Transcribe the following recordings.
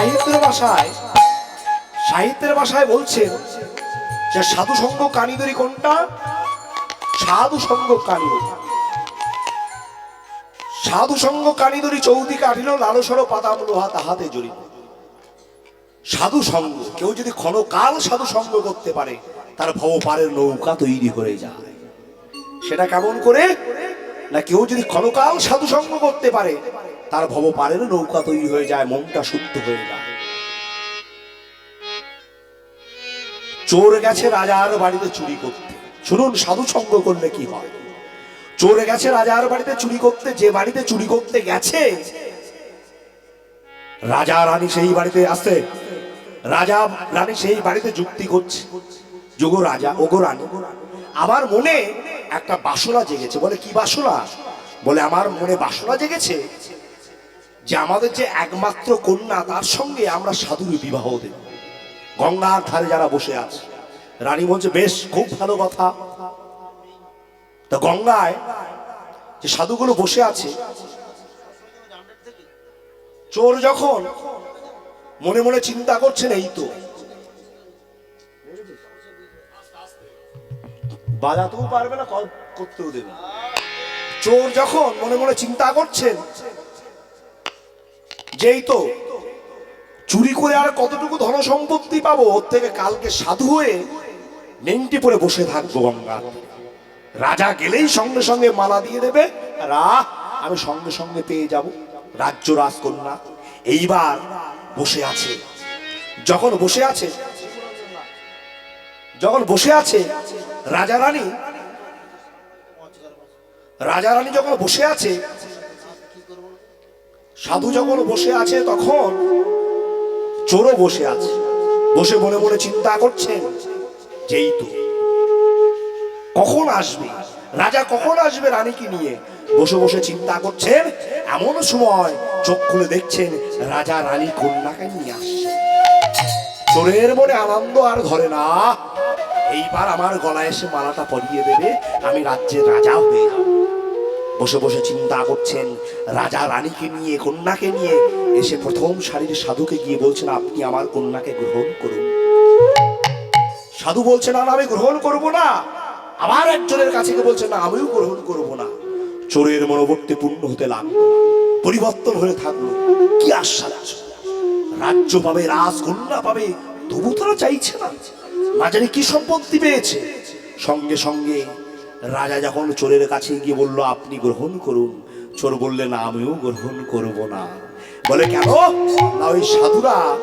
সাহিত্যের ভাষায় সাহিত্যের ভাষায় বলছেন যে সাধু সঙ্গ কানিদরি কোনটা? সাধু সঙ্গ কানিদরি সাধু সঙ্গ কানিদরি চৌদি কাঠিল লালসর পাতাম লোহা তাহাতে জড়িত। সাধু সঙ্গ, কেউ যদি ক্ষণকাল সাধু সঙ্গ করতে পারে, তার ভবপারের নৌকা তৈরি হয়ে যায়। সেটা কেমন করে? না কেউ যদি ক্ষণকাল সাধু সঙ্গ করতে পারে তার ভবপারের নৌকা তৈরি হয়ে যায়, মনটা শুদ্ধ হয়ে যায়। চোর গেছে রাজার বাড়িতে চুরি করতে। শুনুন, সাধু সঙ্গ করলে কি হয়? চোর গেছে রাজার বাড়িতে চুরি করতে, যে বাড়িতে চুরি করতে গেছে, রাজা রানী সেই বাড়িতে আসতে রাজা রানী সেই বাড়িতে যুক্তি করছে। যোগ রাজা, ওগো রানী, আমার মনে একটা বাসনা জেগেছে। বলে, কি বাসনা? বলে, আমার মনে বাসনা জেগেছে যে আমাদের যে একমাত্র কন্যা, তার সঙ্গে আমরা সাধুর বিবাহ দেব। গঙ্গার ধারে যারা বসে আছে, রানী বলছে, বেশ, খুব ভালো কথা। তা গঙ্গায় যে সাধুগুলো বসে আছে, চোর যখন মনে মনে চিন্তা করছেন, এই তো বাজাতেও পারবে না, কল করতেও দেবে চোর যখন মনে মনে চিন্তা করছেন যেই তো চুরি করে আর কতটুকু ধন সম্পত্তি পাবো, ওর থেকে কালকে সাধু হয়ে নেংটি পরে বসে থাকব গঙ্গা রাজা গেলেই সঙ্গে সঙ্গে মালা দিয়ে দেবে রা আমি সঙ্গে সঙ্গে পেয়ে যাব রাজ্য রাজকন্যা। এইবার বসে আছে। যখন বসে আছে, যখন বসে আছে রাজা রানী রাজা রানী যখন বসে আছে সাধু যখন বসে আছে তখন চোরও বসে আছে। বসে মনে মনে চিন্তা করছেন, যেই তো। কখন আসবে? রাজা কখন আসবে রানীকে নিয়ে? বসে বসে চিন্তা করছেন, এমন সময় চোখ খুলে দেখছেন রাজা রানী কন্যাকে নিয়ে আসছে। চোরের মনে আনন্দ আর ধরে না। এইবার আমার গলায় এসে মালাটা পরিয়ে দেবে, আমি রাজ্যের রাজা হয়ে যাব। বসে বসে চিন্তা করছেন। রাজা রানীকে নিয়ে কন্যাকে নিয়ে এসে প্রথম সারির সাধুকে গিয়ে বলছেন আপনি আমার কন্যাকে গ্রহণ করুন। সাধু বলছে না, আমি গ্রহণ করব না। আবার একজনের কাছে গিয়ে বলছে না আমিও গ্রহণ করব না। চোরের মনোবর্তী পূর্ণ হতে লাগল পরিবর্তন হয়ে থাকল। কি আশ্বাস রাজ্য পাবে রাজকন্যা পাবে তবু তারা চাইছে না। না জানি কি সম্পত্তি পেয়েছে? সঙ্গে সঙ্গে রাজা যখন চোরের কাছে গিয়ে বলল, আপনি গ্রহণ করুন। চোর বললে, না, আমিও গ্রহণ করব না। বলে, কেন? না, ওই সাধুরা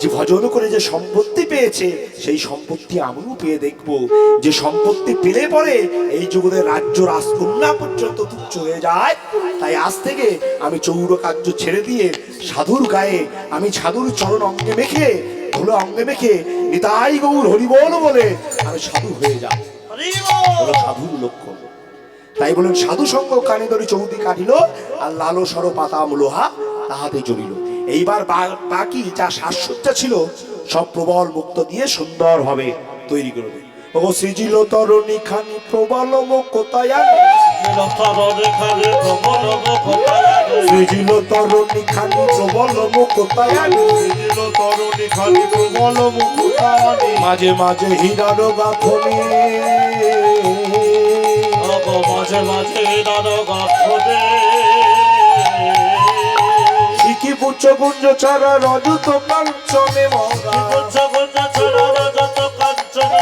যে ভজন করে যে সম্পত্তি পেয়েছে, সেই সম্পত্তি আমিও পেয়ে দেখব। যে সম্পত্তি পেলে পরে এই যুগের রাজ্য রাজকন্যা পর্যন্ত তুচ্ছ হয়ে যায়। তাই আজ থেকে আমি চৌর কার্য ছেড়ে দিয়ে সাধুর গায়ে, আমি সাধুর চরণ অঙ্গে মেখে, ধুলো অঙ্গে মেখে নিতাই গৌর হরিবল বলে আমি সাধু হয়ে যাব। সাধুর লক্ষণ তাই বলেন সাধু সঙ্গ কানিদরি চৌদি কাটিল আর লালো সর পাতাম লোহা তাহাতে জড়িল এইবার বাকি যা সাজসজ্জা ছিল সব প্রবল মুক্ত দিয়ে সুন্দর ভাবে তৈরি করবে। ও সৃজিল তরণী খানি প্রবল কোথায় তরণী খানি প্রবল কোথায় মাঝে মাঝে হীরার গাথনি। মাঝে মাঝে দাদা গাছে শিখি গুঞ্জ ছাড়া রজত কাঞ্চনে মরা। গুঞ্জ ছড়া যত কাঞ্চন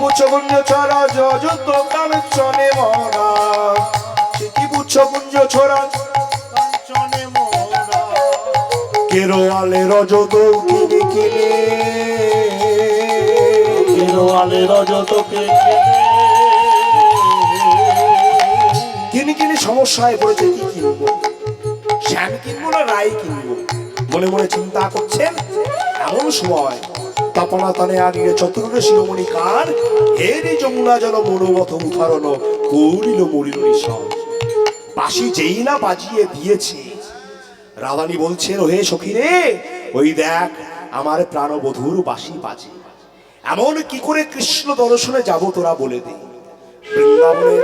পুচ্ছ গুঞ্জ ছাড়া রজত কাঞ্চনে মরা। শিখি পুচ্ছ গুঞ্জ ছড়া। কাঞ্চনে মোরা। কেরোয়ালে রজত কিনে কিনে কিরোয়ালে রজতকে কিনে কিনে সমস্যায় পড়েছে কি কিনবো? শ্যাম কিনবো না রাই কিনবো? মনে মনে চিন্তা করছেন? এমন সময় তপনা তনে আগিয়ে চতুর্থ শিরোমণি কার? হেরি যমুনা জল মনোমত উদাহরণ করিল মরিল নিশন বাসি যেই না বাজিয়ে দিয়েছে। রাধানী বলছেন হে সখী রে ওই দেখ, আমার প্রাণবধূর বাসি বাজে। এমন কি করে কৃষ্ণ দর্শনে যাব তোরা বলে দে। বৃন্দাবনের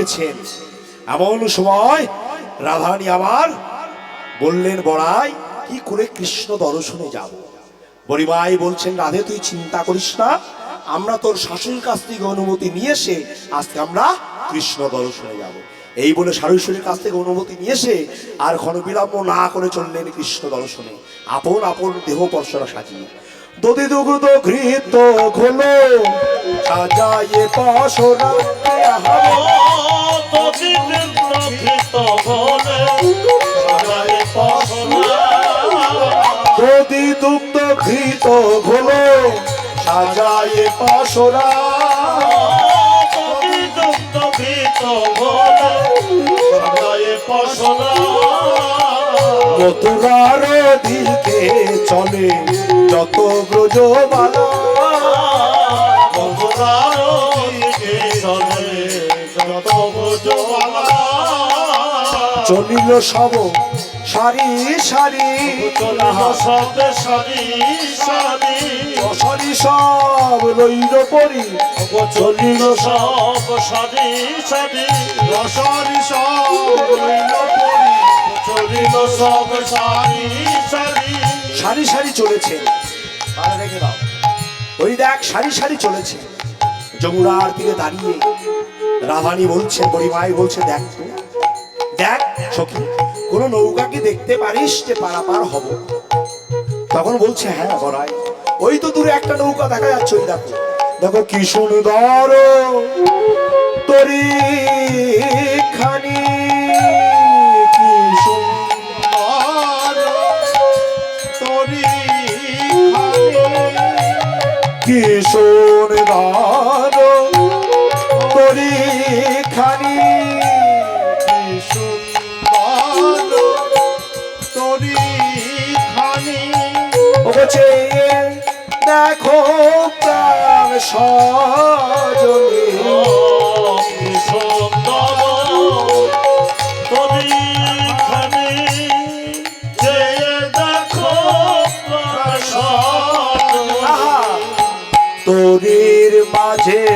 দিয়েছেন। এমন সময় রাধারানী আবার বললেন, বড়াই, কি করে কৃষ্ণ দর্শনে যাব? বড়িমাই বলছেন, রাধে, তুই চিন্তা করিস না, আমরা তোর শাশুড়ির কাছ থেকে অনুমতি নিয়ে এসে আজকে আমরা কৃষ্ণ দর্শনে যাব। এই বলে শাশুড়ির কাছ থেকে অনুমতি নিয়ে এসে আর ক্ষণবিলম্ব না করে চললেন কৃষ্ণ দর্শনে। আপন আপন দেহ পর্ষরা সাজিয়ে। দদি দুগ্ধ ঘৃত ঘোলো সাজায়ে পশরা দদি দুগ্ধ ঘৃত ঘোলো সাজায়ে পশরা মথুরার দিকে চলে যত ব্রজবালা চলিল সব সারি সারি। সবে সারি সারি সারি সব রইল পরি। চলিল সব সারি সারি। সব রইল সারি সারি। চলেছে। ওই দেখ, সারি সারি চলেছে। যমুনার দিকে দাঁড়িয়ে রাধানি বলছেন বড়িমাই বলছে, দেখ তো। দেখ, সখী, কোন নৌকা কি দেখতে পারিস যে পারাপার হব? তখন বলছে হ্যাঁ বড়াই। ওই তো দূরে একটা নৌকা দেখা যাচ্ছে, ওই দেখো। দেখো কি সুন্দর, তরি খানি কি সুন্দর তরি খানি বলছে দেখো প্রাণ সজনী।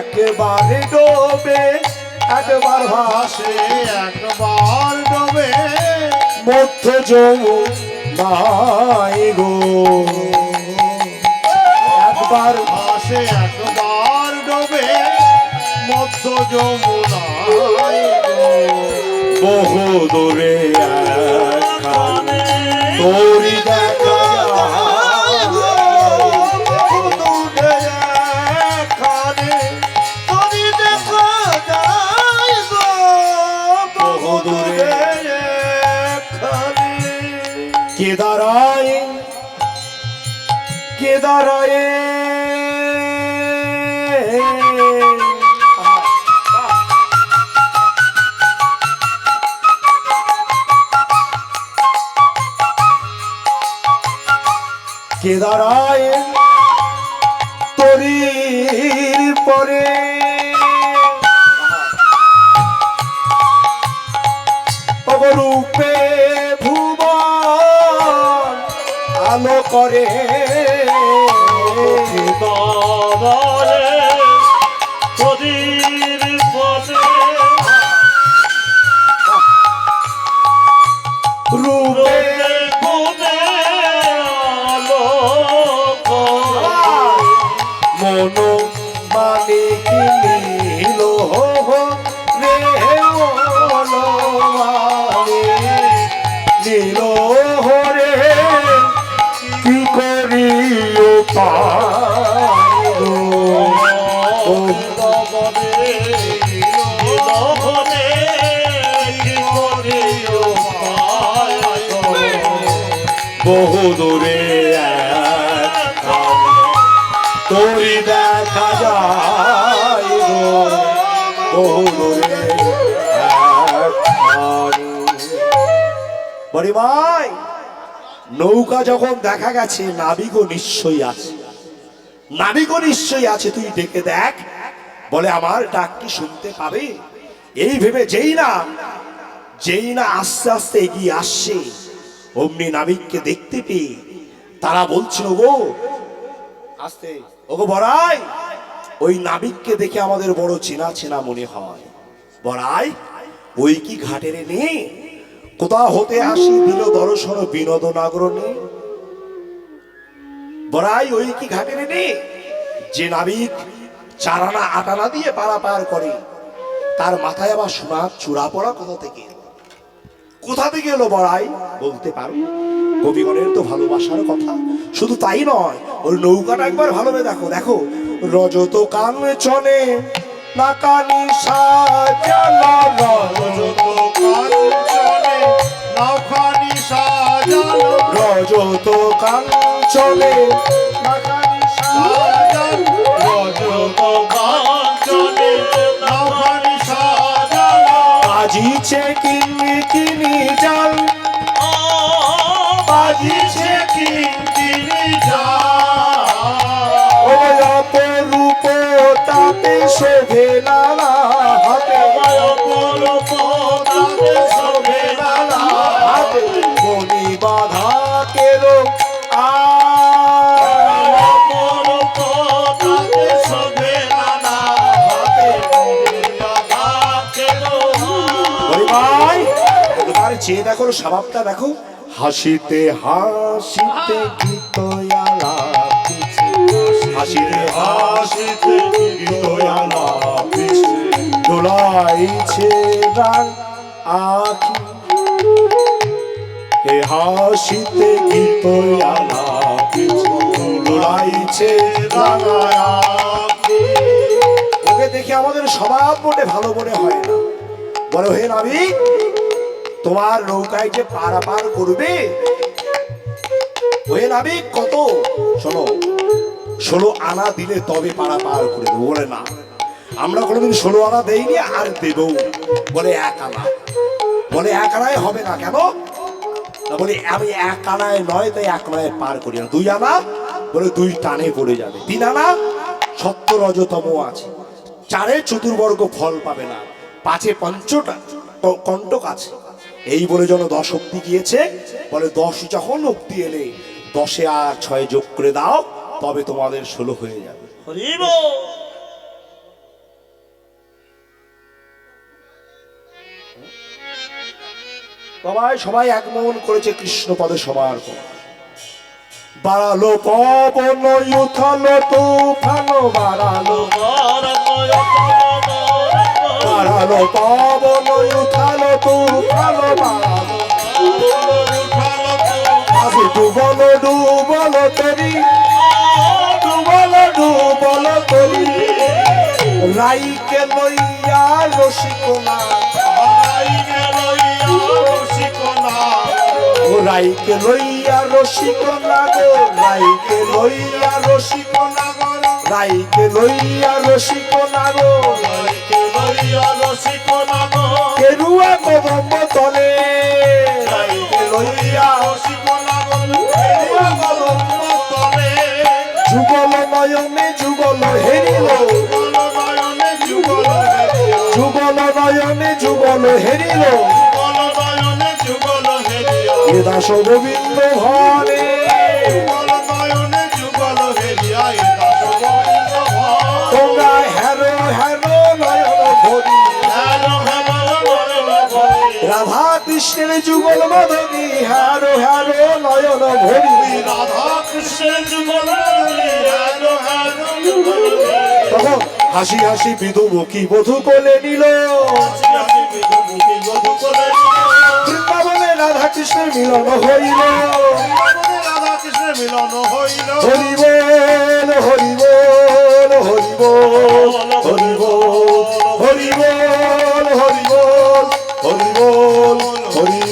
একবার ডোবে, একবার ভাসে, একবার ডোবে মধ্য যমু নাই গো একবার আসে একবার ডোবে, মধ্য যমুনায় গো। বহু দূরে তোরি দেখা দাঁড়ায়। কে দাঁড়ায় তরির পরে? অবরূপে ভুবন আলো করে। তোরি দেখা যায় গো। ভাই নৌকা যখন দেখা গেছে, নাবিকও নিশ্চয়ই আছে। নাবিকও নিশ্চয়ই আছে, তুই ডেকে দেখ। বলে আমার ডাক কি শুনতে পাবে? এই ভেবে যেই না যেই না আস্তে আস্তে এগিয়ে আসছে, অমনি নাবিককে দেখতে পেয়ে তারা বলছিল, গো, আস্তে। ওগো বড়াই, ওই নাবিককে দেখে আমাদের বড় চেনা চেনা মনে হয়। বড়াই, ওই কি ঘাটের নেই কোথা হতে আসি দিল দর্শন বিনোদ নাগরণে বড়াই, ওই কি ঘাটের নেই যে নাবিক চারানা আটানা দিয়ে পারাপার করে, তার মাথায় আবার সোনার চূড়া পড়া কোথা থেকে? কোথা থেকে এলো বড়াই? বলতে পারো। কবিগণের তো ভালোবাসার কথা। শুধু তাই নয় ওর নৌকাটা একবার ভালোভাবে দেখো দেখো। রজত কান চনে নাকানি সাজালা যত কাঞ্চনে নৌখানি সাজানো রজত কান চলে নাকানি রজত কাঞ্চনে নৌখানি সাজানো বাজিছে কিনি কিনি জাল বাজিছে কিঙ্কিনি যায় দেখো স্বভাবটা, দেখো। হাসিতে হাসিতে হাসিতে হাসিতে গীত দোলাইছে আখি হে হাসিতে গীত দোলাইছে ওকে দেখে আমাদের স্বভাব মোটে ভালো মনে হয় না। বলো, হে নাবিক তোমার নৌকায় যে পারাপার করবে? ওহে নাবিক কত? শোনো, ষোলো আনা দিলে তবে পারাপার করে দেবো, বলে না। আমরা কোনোদিন ষোলো আনা দেইনি, আর দেবও বলে এক আনা। বলে এক আনায় হবে না কেন? বলে আমি এক আনায় নয়, তাই এক আনায় পার করি না। দুই আনা? বলে দুই টানে পড়ে যাবে। তিন আনা? সত্তর রজতম আছে। চারে চতুর্বর্গ ফল পাবে না। পাঁচে পঞ্চটা কণ্টক আছে। এই বলে যেন দশ অব্দি গিয়েছে বলে দশ যখন অব্দি এলে দশে আর ছয় যোগ করে দাও তবে তোমাদের ষোলো হয়ে যাবে। সবাই সবাই এক মন করেছে কৃষ্ণ পদে সমর্পণ বাড়ালো পবন উথালো তুফানো বাড়ালো। বাড়ালো পবন উথালো তরি ডুবলো ডুবলো তরি রাইকে লইয়া রসিকনা, ও রাইকে লইয়া রসিকনা গো, রাইকে লইয়া রসিকনা গো, রাইকে লইয়া রসিকনা গো। কদম্ব তলে রাইকে লইয়া কেরুয়া কদম্ব যুগল নয়নে যুগল হেরিল। যুগল নয়নে যুগল হেরিল। দাস গোবিন্দ ঘরে কৃষ্ণের যুগল মদনী হ্যারো হ্যারো নয়ন ভরি রাধা কৃষ্ণের যুগল তখন হাসি হাসি বিধুমুখী বধু কোলে নিল। বৃন্দাবনে রাধা কৃষ্ণের মিলন হইল রাধা কৃষ্ণের মিলন হইল। হরি বল হরি বল হরি বল হরি বল Ori.